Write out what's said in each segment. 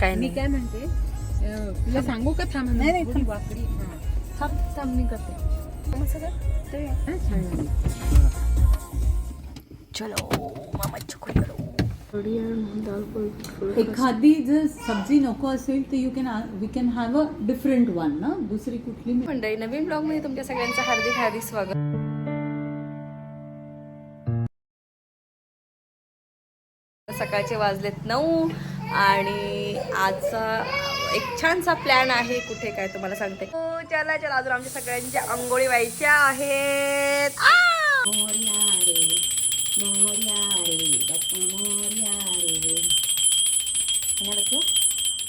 काय मी नाही. काय म्हणते अं, तुला सांगू का थांब नाही, नाही, थोडी वाकडी हा. थांब थांब मी करते. मग सगळं ते हा, छान. चलो मामा करो. एखादी जर सब्जी नको असेल तर you can we can have a different one ना? दुसरी कुठली मंडळी नवीन ब्लॉगमध्ये तुमच्या सगळ्यांचं हार्दिक हार्दिक स्वागत. सकाळचे वाजलेत नऊ आणि आजचा एक छानसा प्लॅन आहे कुठे काय तुम्हाला सांगते. हो, चला चला अजून आमच्या सगळ्यांच्या आंघोळी व्हायच्या आहेत.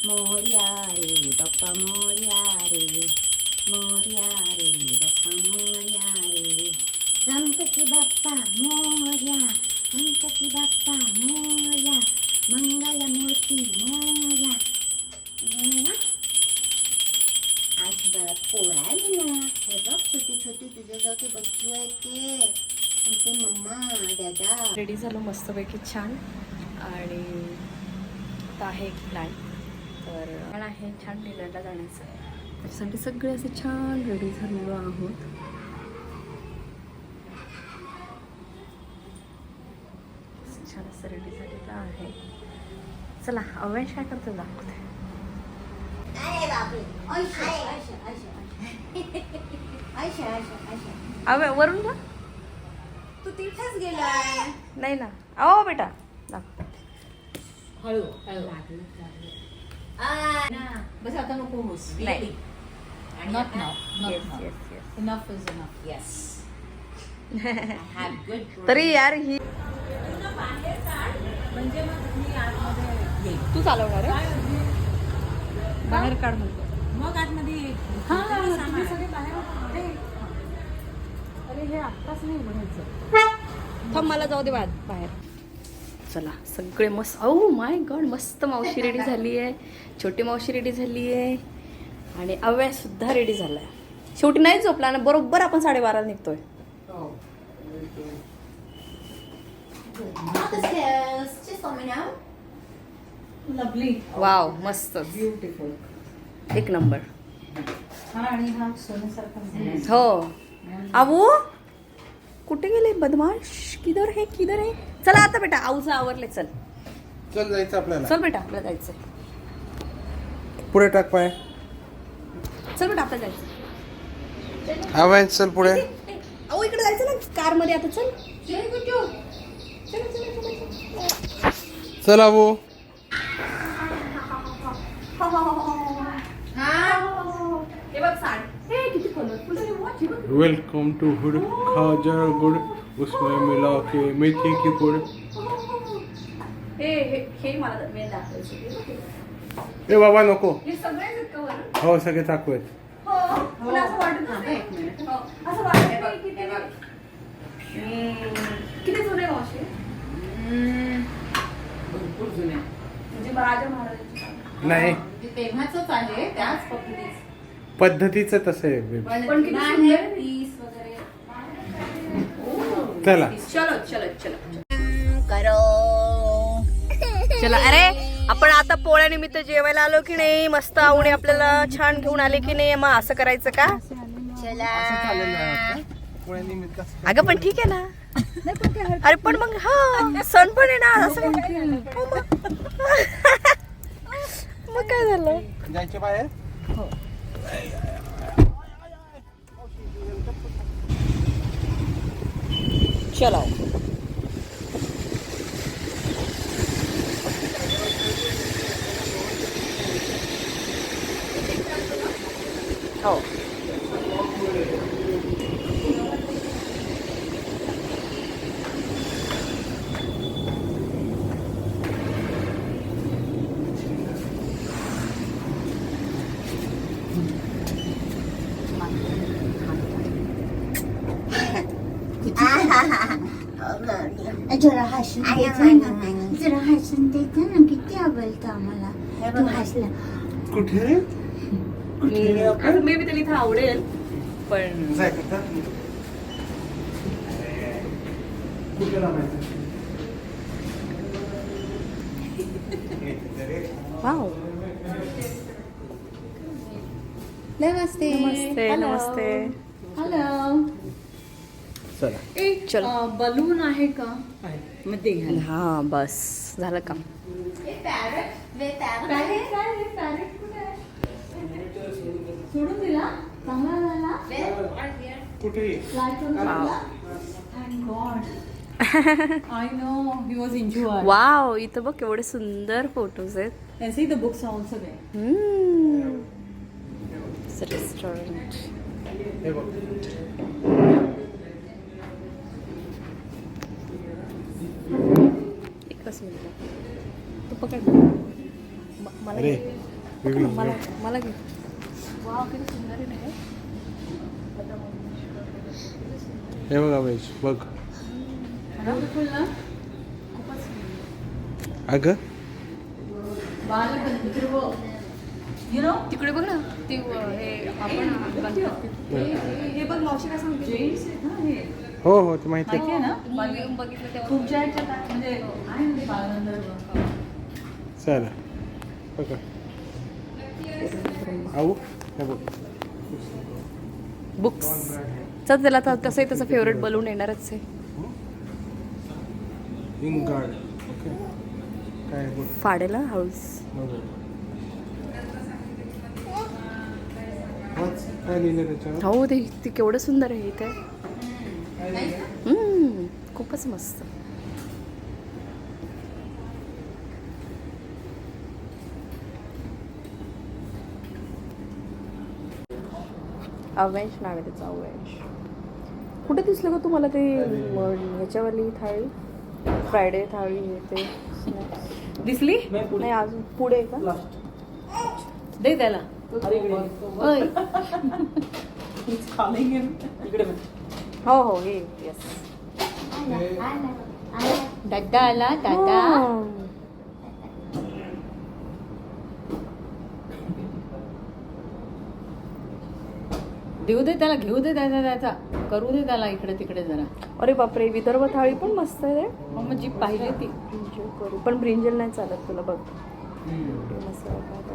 मोर्या रे बाप्पा मोर्या रे मोर्या रे बाप्पा मोर्या रे. गणपती बाप्पा मोर्या. गणपती बाप्पा मोर्या मंगल मूर्ती मोर्या आज पोळा आहे ना हे बघ छोटी छोटी तुझ्यासाठी बच्चू आहे ते ते मम्मा दादा रेडी झालो मस्तपैकी छान. आणि आता आहे एक प्लॅन तर प्लॅन आहे छान डिनरला जाण्याचं त्याच्यासाठी सगळे असे छान रेडी झालेलो आहोत. रेडी झालेलं आहे. चला अवेश काय करतो दाखवते. अवे वरून जा. तू तिथेच गेलाय नाही ना. अहो बेटा. दाखव हळू हळू. बस आता नको होस नाही. Not now yes not now yes yes enough is enough yes have good तरी यार ही तू चालवणार आहे? बाहेर काढ म्हणतो मग आतमध्ये ये. हा तुम्ही सगळे बाहेर हे. अरे हे आत्ताच नाही म्हणायचं. थांब मला जाऊ दे बाहेर. चला सगळे मस्त. ओ माय गॉड मस्त मावशी रेडी झाली आहे छोटी मावशी रेडी झाली आहे आणि अव्या सुद्धा रेडी झालाय. शेवटी नाही झोपला ना बरोबर आपण साडेबाराला निघतोय. लवली वाव मस्त ब्युटिफुल एक नंबर हा आणि हा सोन्यासारखा झाला. हो आऊ कुठे गेले बदमाश किधर है किधर है चला आता बेटा आऊचं आवरले चल चल जायचं आपल्याला चल बेटा आपल्याला जायचंय पुढे टाक पाय चल बेटा आपल्याला जायचं हवाय चल पुढे अहो इकडे जायचं ना कारमध्ये आता चल चल, हे. हे हे बघ. वेलकम टू हुड खाजर गुड उसमें मिला के मेथी की हे हे हे हे हे बघ. ए बाबा नको. हे आहेत? हो सगळे चाकू आहेत हो. हो, असं वाटत नाही की ते- हम्म. किती जुने मावशी भरपूर जुन्या म्हणजे राजा महाराजांची. नाही. ते तेव्हाच आहे त्याच पद्धतीचं. पद्धतीचं तसं आहे. baby. पण किती जुनं सुंदर आहे, आहे. पीस वगैरे. चला. चलो चलो चलो चला. अरे आपण आता पोळ्यानिमित्त जेवायला आलो की नाही? मस्त आवडी आपल्याला छान घेऊन आले की नाही? मग असं करायचं का? अगं पण ठीक आहे ना. अरे पण मग हा सण पण आहे ना असं हो मग. मग काय झालं? जायचे बाहेर? चलो. हो. जरा हसून जरा हसून द्यायचा ना किती आवडतं आम्हाला तू हसला कुठे मे बी त्याला आवडेल पण नमस्ते. नमस्ते नमस्ते. चला. एक चल. बलून आहे का? मग ते घाल हा बस. झालं काम. सोडून दिला? चांगला झाला? कुठेही. Thank God I know he was injure wow इथं बघ केवढे सुंदर फोटोज आहेत. And see the books are also there. Restaurant हे बघ. एकच मिनिट तू पकड. म- मला अरे घे. पकड मला मला घे. किती सुंदर आहे हे. हे बघ अवेश बघ. Beautiful ना? अगं? तिकडे बघ ना. ती अ, हे आपण हे- बघ मावशी काय सांगते? James? आहेत ना हे. हो हो ते माहिती आहे. ना? Movie बघितलं तेव्हा. तुमच्या ह्याच्यात आहे, म्हणजे आहे ना ते बालगंधर्व. चला पकड आऊ हे बघ. बुक्स चल त्याला आता तसंही त्याचं फेवरेट बलून येणारच आहे. In guard okay. काय बघ फाडेला हाऊस बघ. वाच, काय लिहिलं त्याच्यावर? हो ते ते केवढं सुंदर आहे इथे खूपच मस्त. अवेश नाव आहे त्याचं अवेश. कुठे दिसलं का तुम्हाला ते ह्याच्यावाली थाळी? फ्रायडे थाळी हे ते? दिसली? नाही अजून पुढे का? दे त्याला. ओय. हो हो हे येस दादा आला दादा. देऊ दे त्याला घेऊ दे त्याचा त्याचा करू दे त्याला इकडे तिकडे जरा. अरे बापरे विदर्भ थाळी पण मस्त आहे रे. मग मग जी पाहिजे ती. ब्रिंजल करू. पण ब्रिंजल नाही चालत तुला बघ. मसाला भात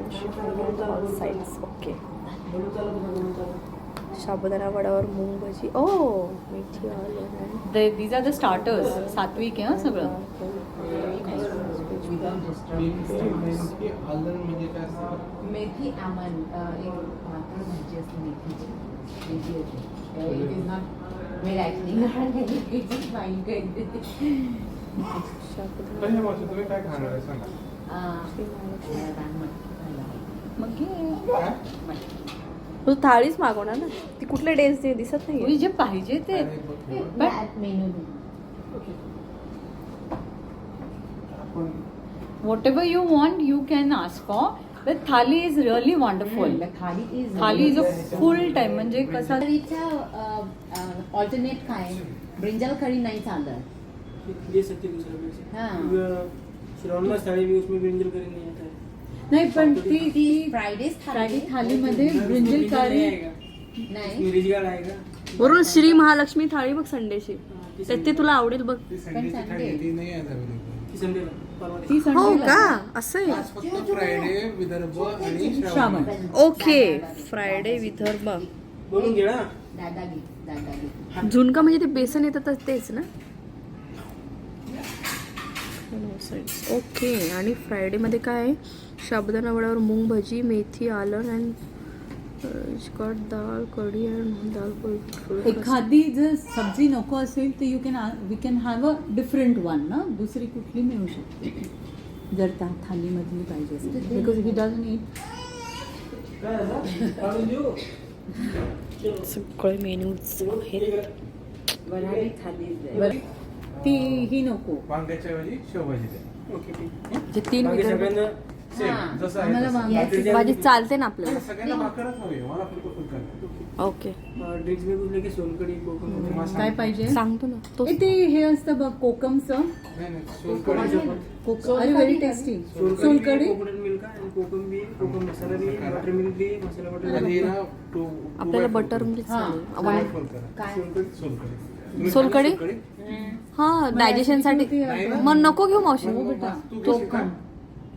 आणि श्रीखंड and all sides. ओके साबुदाणा वड्यावर मूग भजी। ओ मेथी आलं दीज आर द स्टार्टर्स सात्विक आहे हं सगळं आलं म्हणजे काय असतं मेथी आमन एक भाकर भाजी असते मेथीची वेगळी असते it is not well actually it is fine कशा मावशी तुम्ही काय खाणार आहे सांगा मग घे काय? तू थाळीच मागवणार ना? ती कुठल्या डेज दिसत तुझी नाही जे पाहिजे ते. Whatever you want you can ask for the thali is really wonderful thali is thali is a full time म्हणजे कसा ऑल्टरनेट काय? ब्रिंजल करी नहीं चालत. हैं हाँ। श्रावण मास थाली में उसमें ब्रिंजल करी नहीं आता है नाही पण ती ती फ्रायडेज फ्रायडी थालीमध्ये ब्रिंजल करी नाही. वरून श्री महालक्ष्मी थाळी बघ संडेची. हाँ, ती तुला आवडेल बघ. ती संडे परवा ती हो का? असं आहे. फ्रायडे विदर्भ आणि श्रावण. ओके. फ्रायडे विदर्भ. बोलून घे ना. दादागी दादागी झुणका म्हणजे ते बेसन येतं तर तेच ना? ओके. आणि फ्रायडेमध्ये काय आहे? साबुदाणा वड्यावर मूग भजी मेथी आलं अँड कट डाळ कढी अँड दाल पोळी. एखादी जर सब्जी नको असेल तर you can we can have a different one ना? दुसरी कुठली मिळू शकते? जर त्या थालीमधली पाहिजे असेल. बिकॉज ही। डझन इट सगळे मेन्यूज आहेत ती ही नको. वांग्याच्या तीन सेम जसं आहे आम्हाला तसं. वांग्याची भाजी चालते ना आपल्याला. मला सगळ्यांना भाकरच हवी मला फुलकं फुलकं ओके. ड्रिंक्स सोनकड़ी कोकम. काय. पाहिजे? सांगतो ना. तो ए, ते हे असतं बघ कोकमचं. नाही नाही सोलकढी कोकम अरे व्हेरी टेस्टी सोलकडी कोकोनट मिल्क कोकम कोकम मसाला बटर मिल्क भी मसाला बटर आणि ना टू आपल्याला बटर मिल्क काय? काय? सोलकढी हा डायजेशनसाठी? मग नको घेऊ मावशी. हो तू खा?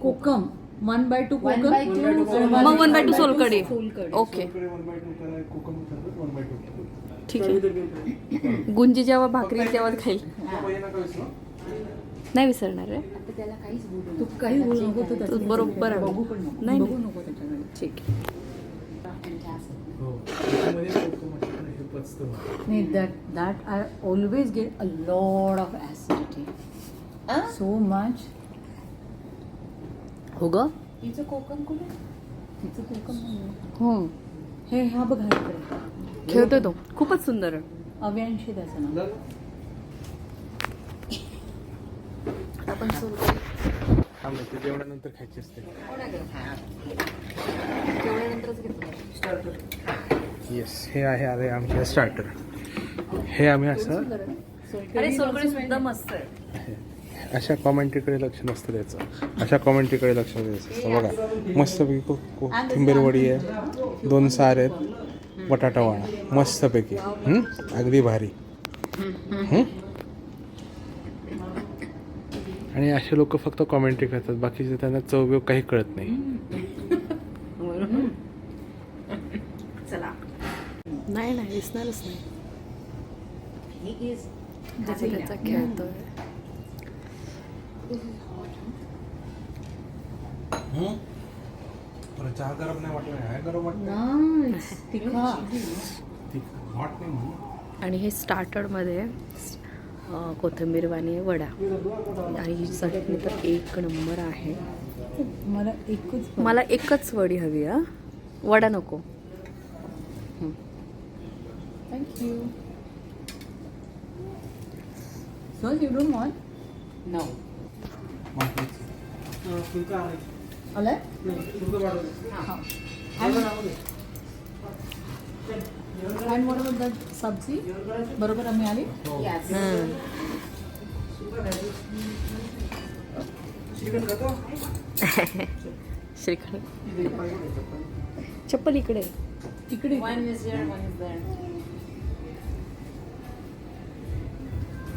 कोकम. One by two One by two. मग वन बाय टू सोलकडी. ओके कोकम ठीक आहे. गुंजी जेव्हा भाकरी जेव्हा खाईल. नाही विसरणार रे. तू काही बोलू नको तर तू बरोबर आहे. नाही, बघू नाही. नको त्याच्याकडे ठीक आहे. हो. कोकम नाही that that I always get a lot of acidity so much हो ग तिचं कोकम कुठे तिचं कोकम. हो. हे हा बघा खेळतोय तो. खूपच सुंदर. अव्यांशी त्याचं नाव. आपण सोलकढी थांब ते जेवणानंतर खायची असते. जेवणानंतरच घेतो. येस हे आहे अरे आमचे स्टार्टर हे आम्ही असं अरे सोलकढी सुद्धा मस्त आहे. अशा कॉमेंट्रीकडे लक्ष नसतं द्यायचं. अशा कॉमेंट्रीकडे लक्ष द्यायचं. असतं बघा. मस्तपैकी को- कोथिंबीर वडी आहे. दोन सार आहेत. बटाटा वाणा मस्तपैकी. हं? अगदी भारी? आणि असे लोक फक्त कॉमेंट्री करतात. बाकीचे त्यांना चव काही कळत नाही. चला. नाही नाही दिसणारच नाही. He चहा गरम नाही वाटलं गरम नाईस तिखा. हॉट नाही म्हणून. आणि हे स्टार्टरमध्ये अं, कोथिंबीरवाणी वडा. आणि ही चटणी तर एक नंबर आहे. मला एकच मला एकच वडी हवी हा? वडा नको. Thank you so you don't want no. वाढवलं अँड वॉट अबाउट दॅट सब्जी बरोबर आम्ही आली श्रीखंड चप्पल इकडे तिकडे.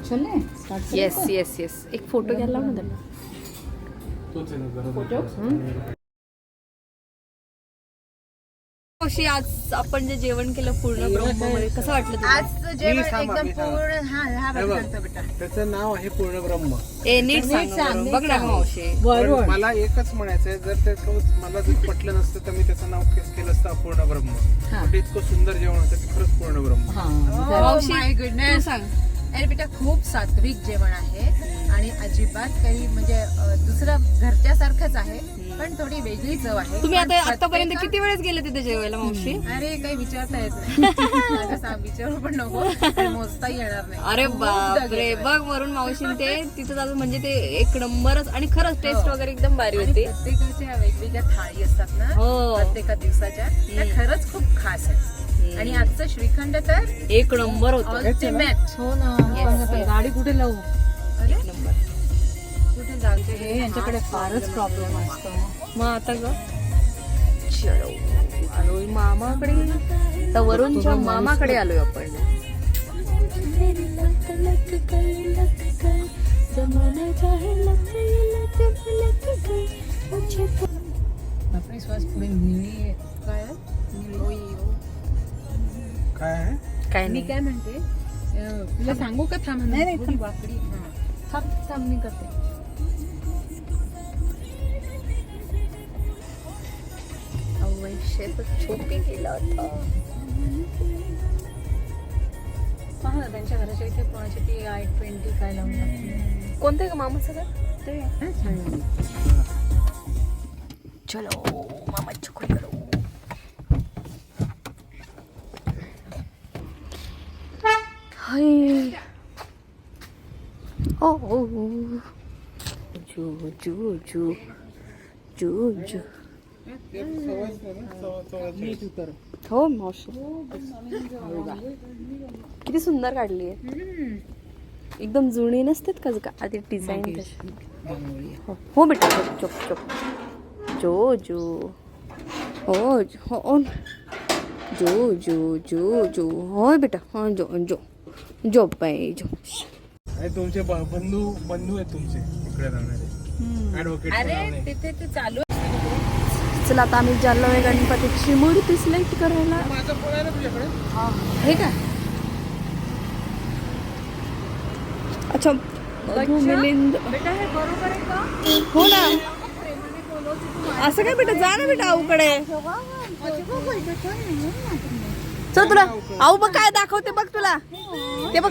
चले स्टार्ट येस येस येस एक फोटो घ्यायला लाव ना त्यांना अशी आज आपण जे जेवण केलं पूर्ण ब्रह्ममध्ये कसं वाटलं तुला? आज जेवण एकदम. पूर्ण हा हा हे बघ. सांगतो बेटा त्याचं नाव आहे पूर्ण ब्रह्म. ए नीट सांग बरं. बघ ना मावशी. पण मला एकच म्हणायचंय जर त्याचं मला जर पटलं नसतं तर मी त्याचं नाव केस केलं असतं अपूर्ण ब्रह्म. पण ते इतकं सुंदर जेवण होतं की खरंच पूर्ण ब्रह्म. मावशी, माय तू गुडनेस सांग. अरे बेटा खूप सात्विक जेवण आहे आणि अजिबात काही म्हणजे दुसरं घरच्यासारखंच आहे पण थोडी वेगळी चव आहे. तुम्ही आता आतापर्यंत किती वेळेस गेले तिथे जेवायला मावशी? अरे काही विचारता येत नाही. विचारू पण नको. मोजता येणार नाही. अरे बापरे. बघ वरून मावशी ते तिथं म्हणजे ते एक नंबरच आणि खरंच टेस्ट वगैरे एकदम भारी होती. प्रत्येकाच्या वेगवेगळ्या थाळी असतात ना हो. प्रत्येका दिवसाच्या त्या खरंच खूप खास आहे आणि आजचं श्रीखंड तर एक नंबर होतं. अल्टिमेट हो ना. पण आता गाडी कुठे लावू? अरे? नंबर. कुठे हे यांच्याकडे फारच प्रॉब्लेम असतो मग आता ग? चलो. आलोय मामाकडे. तर वरूनच्या मामाकडे आलोय आपण. आपली श्वास पुढे निळी आहे. काय काय आहे? काय मी नाही. काय म्हणते अं, तुला सांगू का थांब नाही, नाही, थोडी वाकडी हा. थांब थांब मी करते. अवश्य छोपी केला होता. पहा ना त्यांच्या घराच्या इथे कोणाची ती आय ट्वेंटी काय लावून टाकली कोणते का मामा सगळं? ते. चलो मामा चुकू करो. हाय ओ ओ जू जू जू जू जू हो मावशी. किती सुंदर काढली आहे. एकदम जुनी नसतात का का? आधी डिझाईन हो- हो बेटा. चुप चुप. जो जो. हो जो- हो जो जो जो जो. हो बेटा. हो जो जो. जो बाई जो आणि तुमचे बंधू बंधू आहेत तुमचे इकडे राहणारे. ऍडव्होकेट अरे तिथे ते चालू आहे. चला आता आम्ही चाललो आहे गणपतीची मूर्ती सिलेक्ट करायला. माझा फोन आहे ना तुझ्याकडे? हे. का? अच्छा मिलिंद हो ना. असं काय बेटा? जा ना बेटा आऊकडे चल तुला. आऊ बघ काय दाखवते बघ तुला. ते बघ.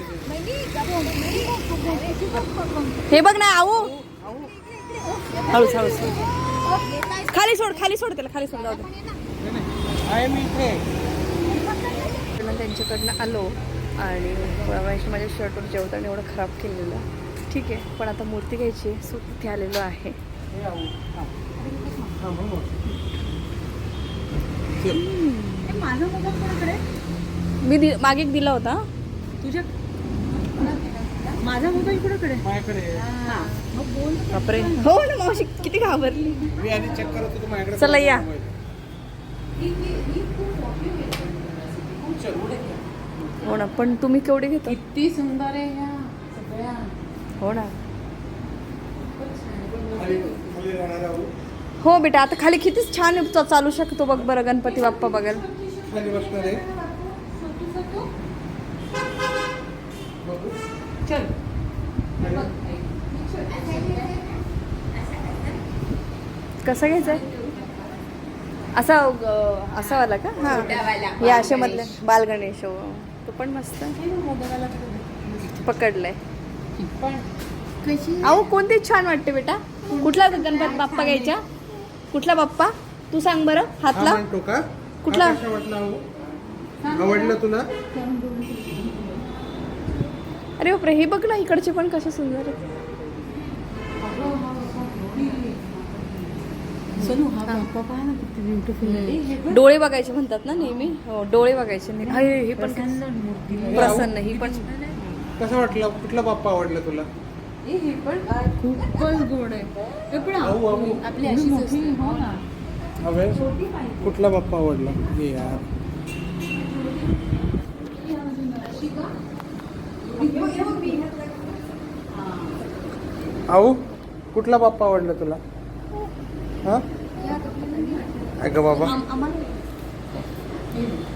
हे बघ ना आऊ हळूच हळूच खाली सोड खाली सोड त्याला खाली सोड जाऊ त्यांच्याकडनं आलो आणि माझ्या शर्टवर जेवताना एवढं खराब केलेलं. ठीक आहे पण आता मूर्ती घ्यायची आहे सो तिथे आलेलो आहे. माझा मोबाईल कोणाकडे? मी दि मागे एक दिला होता. तुझ्या माझा मोबाईल कुणाकडे? माझ्याकडे. बापरे. हो. ना मावशी किती घाबरली. मी आधी चेक करत होतो माझ्याकडे चला या. हो ना पण तुम्ही केवढे घेता? किती सुंदर आहे ह्या सगळ्या. हो ना. खाली खाली राहणार आहोत. हो बेटा आता खाली कितीच छान चा- चालू शकतो बघ बरं गणपती बाप्पा बघायला. खाली बसणार आहे. बघू. चल. कसं घ्यायचं असा असा वाला का? हा. हे अशा मधले बाल गणेश हो. तो पण मस्त. पकडलाय. पण अहो कोणती छान वाटते बेटा. कुठला गणपती बाप्पा घ्यायचा? कुठला बाप्पा? तू सांग बरं हातला. कुठला? हा हो? आवडलं तुला? अरे बापरे हे बघ ना इकडचे पण कसे सुंदर आहेत. हा डोळे बघायचे म्हणतात ना नेहमी? हो डोळे बघायचे. अरे, हे पण प्रसन्न. ही पण. कसा वाटला? कुठला बाप्पा आवडला तुला? खूपच गोड आहे. हे पण. आपली अशीच असते. हो हवे? कुठला बाप्पा आवडला? ये यार. आऊ कुठला बाप्पा आवडला तुला? हा? अगं बाबा.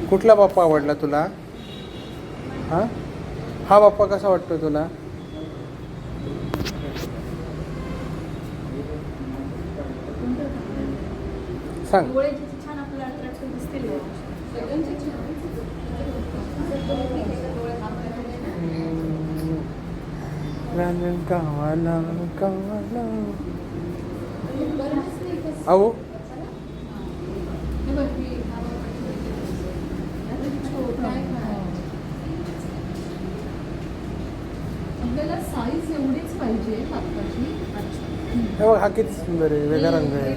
कुठला बाप्पा आवडला तुला? हा? हा बाप्पा कसा वाटतो तुला? सांग. कावाला कावाला अहो आपल्याला साईज एवढीच पाहिजे बाप्पाची हे बघ हा किती सुंदर आहे वेगळा रंग आहे.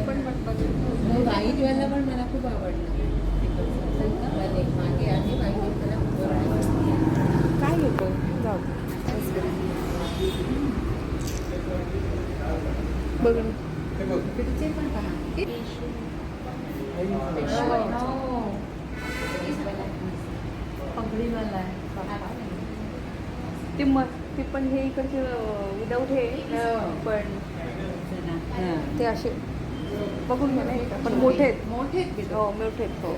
व्हाईट वाला पण मला खूप आवडला. मागे आहे व्हाईट मला खूप आवडला काय घेतो जाऊ. दे. बघ ना. हे बघ. तिचे पण पहा. पगडीवाला आहे ते मग ते पण हे इकडचे विदाऊट हे. पण ते असे बघून घ्या नाही का पण मोठे आहेत मोठे आहेत की हो मोठे आहेत हो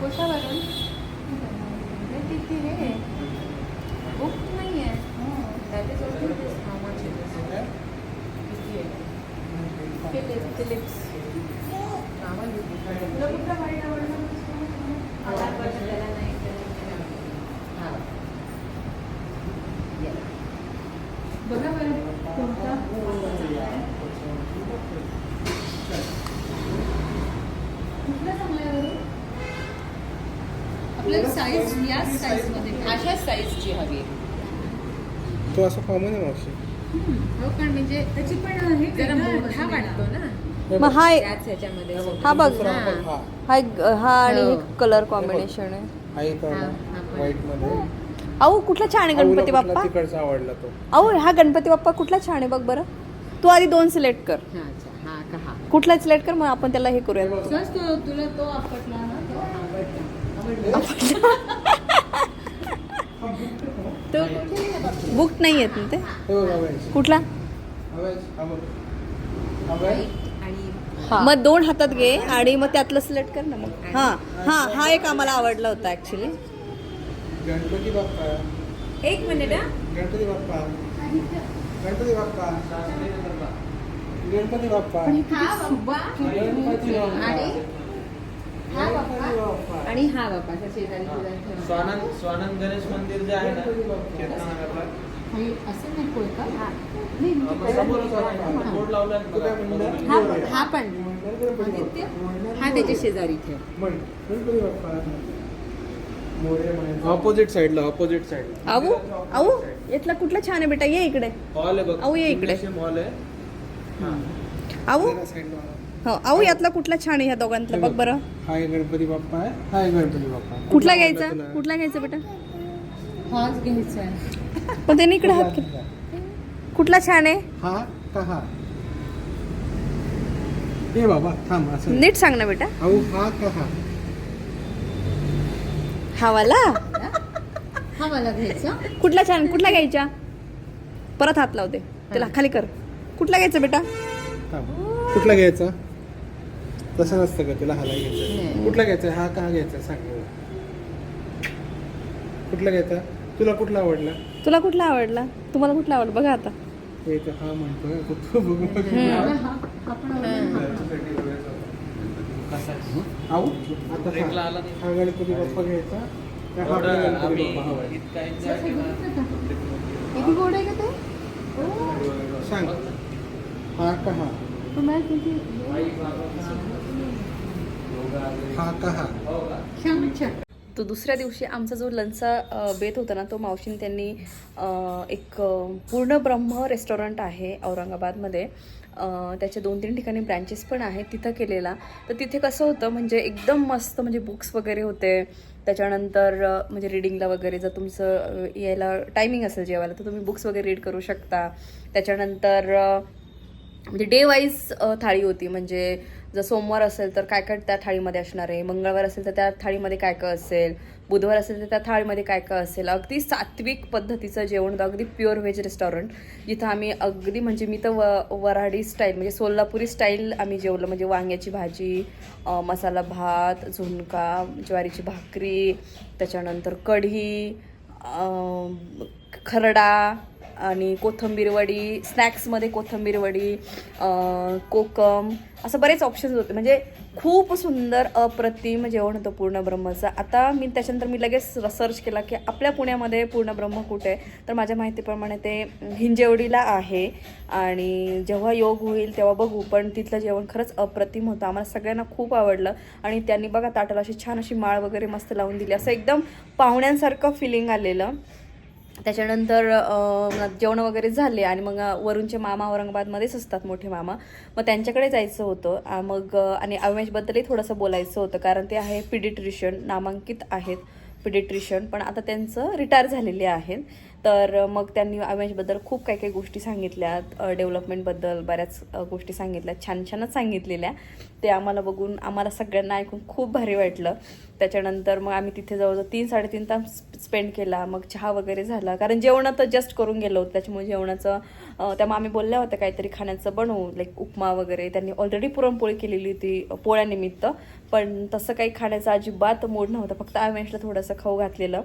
कशावरून किती हे बुक नाही आहे That is also this how much it is. किती आहे? फिलिप्स फिलिप्स नावं लिहिली. तुला कुठला white आवडला? मला आवडलं त्याला नाही, त्याला नाही आवडलं. हा. Yeah. बघा बरं कोणता कुठला चांगला आहे बरं? आपल्याला साईज साईजची हवी आहे. तो असं कॉमन आहे मावशी. हो पण म्हणजे त्याची पण हे जरा वेगळं मोठा बसलेला. वाटतो ना. मग बघ. हा त्याच ह्याच्यामध्ये हा बघ दुसरा आपण हा. हा एक हा आणि हो. एक कलर कॉम्बिनेशन आहे. हा एक हा, हा, हा. व्हाईटमध्ये. अहो कुठला छान आहे गणपती आऊला कुठला बाप्पा? तिकडचा आवडला तो. अहो हा गणपती बाप्पा कुठला छान आहे बघ बरं. तू आधी दोन सिलेक्ट कर. हा, अच्छा. हा का हा. कुठला सिलेक्ट कर मग आपण त्याला हे करूया तो तुला तो आपटला ना? तो बुक नाही येत ना ते? हे. कुठला? मग दोन हातात घे आणि मग त्यातलं सिलेक्ट कर ना मग. हा हा हा एक आम्हाला आवडला होता ऍक्च्युली गणपती बाप्पा. एक मिनिट गणपती बाप्पा. गणपती बाप्पा. गणपती बाप्पा. गणपती बाप्पा. आणि हा ठेवा. स्वानंद स्वानंद गणेश मंदिर जे आहे ना कीर्तनगरला असं नको का? आपण समोरच आहे. बोर्ड लावलाय ना बघा. हा हा पण. हा त्याच्या शेजारी ठेव. ऑपोजिट साईडला ऑपोजिट साईड आऊ आऊ यातला कुठला छान आहे बेटा? ये इकडे. हॉल आहे बघ. अहो, ये इकडे. हॉल आहे. आऊ. हो आऊ यातला कुठला छान आहे ह्या दोघांतला? बघ बरं. हाय गणपती बाप्पा आहे हाय गणपती बाप्पा कुठला घ्यायचा? कुठला घ्यायचा बेटा? हाच घ्यायचा आहे. पण त्याने इकडे हात केला. कुठला छान आहे? हा का हा? ए बाबा थांब असं. नीट सांग ना बेटा. अहो हा का हा? हा वाला? हा मला घ्यायचा. कुठला छान? कुठला घ्यायचा? परत हात लावते. त्याला खाली कर. कुठला घ्यायचा बेटा? कुठला घ्यायचा? तसं नसतं का तुला हाला घ्यायचं. कुठला घ्यायचा? हा का घ्यायचा? सांग. कुठला घ्यायचा? तुला कुठला आवडला? तुला कुठला आवडला? तुम्हाला कुठला आवडला? बघा आता. हे तर हा म्हणतोय. आता तू बघू बघ. आऊ आता ब्रेकला हा. आला नाही. हा गणपती बाप्पा घ्यायचा हा सांग. हा का हा? हा का हा. छान छान तो दुसऱ्या दिवशी आमचा जो लंचचा बेत होता ना तो मावशीने त्यांनी एक पूर्ण ब्रह्म रेस्टॉरंट आहे औरंगाबादमध्ये. त्याच्या दोन तीन ठिकाणी ब्रँचेस पण आहेत तिथं केलेला. तर तिथे कसं होतं म्हणजे एकदम मस्त म्हणजे बुक्स वगैरे होते. त्याच्यानंतर म्हणजे रिडिंगला वगैरे जर तुमचं यायला टायमिंग असेल जेवायला तर तुम्ही बुक्स वगैरे रीड करू शकता. त्याच्यानंतर म्हणजे डे वाईज थाळी होती म्हणजे जर सोमवार असेल तर काय काय त्या थाळीमध्ये असणार आहे? मंगळवार असेल तर त्या थाळीमध्ये काय काय असेल? बुधवार असेल तर त्या थाळीमध्ये काय काय असेल? अगदी सात्विक पद्धतीचं जेवण होतं. अगदी प्युअर व्हेज रेस्टॉरंट जिथं आम्ही अगदी म्हणजे मी तर व वराडी स्टाईल म्हणजे सोलापुरी स्टाईल आम्ही जेवलं. म्हणजे वांग्याची भाजी मसाला भात झुणका ज्वारीची भाकरी त्याच्यानंतर कढी खरडा आणि कोथंबीर वडी स्नॅक्समध्ये कोथंबीर वडी कोकम असं बरेच ऑप्शन्स होते. म्हणजे खूप सुंदर अप्रतिम जेवण होतं पूर्ण ब्रह्मचं. आता मी त्याच्यानंतर मी लगेच सर्च केला की आपल्या पुण्यामध्ये पूर्ण ब्रह्म कुठे आहे? तर माझ्या माहितीप्रमाणे ते हिंजेवडीला आहे. आणि जेव्हा योग होईल तेव्हा बघू पण तिथलं जेवण खरंच अप्रतिम होतं. आम्हाला सगळ्यांना खूप आवडलं. आणि त्यांनी बघा ताटाला अशी छान अशी माळ वगैरे मस्त लावून दिली. असं एकदम पाहुण्यांसारखं फिलिंग आलेलं. त्याच्यानंतर जेवण वगैरे झाले आणि मग वरूनचे मामा औरंगाबादमध्येच असतात मोठे मामा. मग त्यांच्याकडे जायचं होतं. मग आणि अविमेशबद्दलही थोडंसं बोलायचं होतं कारण ते आहे पिडिट्रिशियन नामांकित आहेत पिडिट्रिशियन पण आता त्यांचं रिटायर झालेले आहेत. तर मग त्यांनी अविनाशबद्दल खूप काही काही गोष्टी सांगितल्यात. डेव्हलपमेंटबद्दल बऱ्याच गोष्टी सांगितल्या छान छानच सांगितलेल्या. ते आम्हाला बघून आम्हाला सगळ्यांना ऐकून खूप भारी वाटलं. त्याच्यानंतर मग आम्ही तिथे जवळजवळ तीन साडेतीन तास स्पेंड केला. मग चहा वगैरे झाला. कारण जेवण तर जस्ट करून गेलो. होतो त्याच्यामुळे जेवणाचं अं, त्यामुळे आम्ही बोलल्या होत्या काहीतरी खाण्याचं बनवू. लाईक उपमा वगैरे. त्यांनी ऑलरेडी पुरणपोळी केलेली होती पोळ्यानिमित्त. पण तसं काही खाण्याचं अजिबात मूड नव्हतं. फक्त आव्यांशला थोडंसं खाऊ घातलेलं.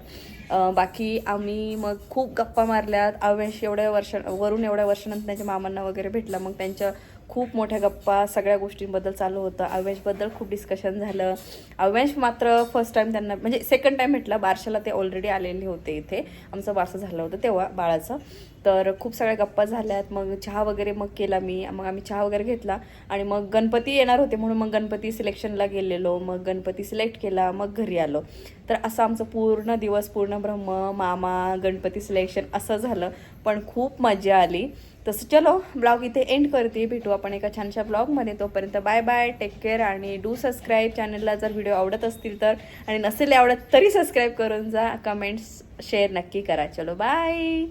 बाकी आम्ही मग खूप गप्पा मारल्यात. अवेश एवढ्या वर्ष वरून एवढ्या वर्षानंतर त्यांच्या मामांना वगैरे भेटला. मग त्यांच्या खूप मोठ्या गप्पा सगळ्या गोष्टींबद्दल चालू होतं. अव्यांशबद्दल खूप डिस्कशन झालं. अव्यांश मात्र फर्स्ट टाइम त्यांना म्हणजे सेकंड टाइम भेटला बारशाला ते ऑलरेडी आलेले होते इथे. आमचं बारसं झालं होतं तेव्हा बाळाचं. तर खूप सगळ्या गप्पा झाल्यात. मग चहा वगैरे मग केला मी. मग आम्ही चहा वगैरे घेतला. आणि मग गणपती येणार होते म्हणून मग गणपती सिलेक्शनला गेलेलो. मग गणपती सिलेक्ट केला. मग घरी आलो. तर असं आमचं पूर्ण दिवस पूर्ण ब्रह्म मामा गणपती सिलेक्शन असं झालं. पण खूप मजा आली. तसं चलो ब्लॉग इथे एंड करते. भेटू आपण एका छानशा ब्लॉगमध्ये. तोपर्यंत बाय बाय टेक केअर आणि डू सबस्क्राईब चॅनलला जर व्हिडिओ आवडत असतील तर. आणि नसेल आवडत तरी सबस्क्राईब करून जा. कमेंट्स शेअर नक्की करा. चलो बाय